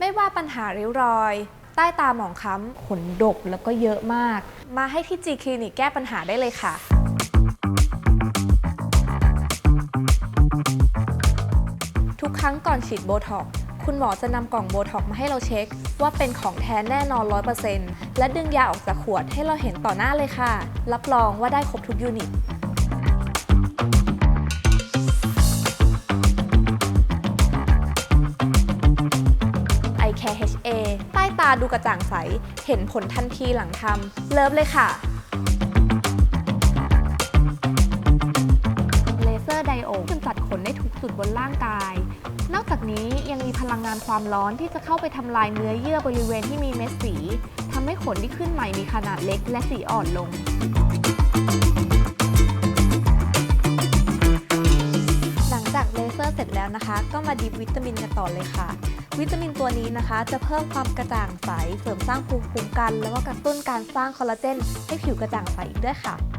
ไม่ว่าปัญหาริ้วรอย ใต้ตาหมองคล้ำขนดกแล้วก็เยอะมาก มาให้ที่ G คลินิกแก้ปัญหาได้เลยค่ะ ทุกครั้งก่อนฉีดโบท็อกคุณหมอจะนำกล่องโบท็อกมาให้เราเช็ค ว่าเป็นของแท้แน่นอน 100%และดึงยาออกจากขวดให้เราเห็นต่อหน้าเลยค่ะ รับรองว่าได้ครบทุกยูนิตาดูกระจ่างใส เห็นผลทันทีหลังทำเลิฟเลยค่ะ เลเซอร์ไดโอดกำจัดขนได้ทุกจุดบนร่างกาย นอกจากนี้ยังมีพลังงานความร้อนที่จะเข้าไปทำลายเนื้อเยื่อบริเวณที่มีเม็ดสีทำให้ขนที่ขึ้นใหม่มีขนาดเล็กและสีอ่อนลง แล้วนะคะ ก็มาดิบวิตามินกันต่อเลยค่ะ วิตามินตัวนี้นะคะ จะเพิ่มความกระจ่างใสเสริมสร้างภูมิคุ้มกัน แล้วก็กระตุ้นการสร้างคอลลาเจนให้ผิวกระจ่างใสอีกด้วยค่ะ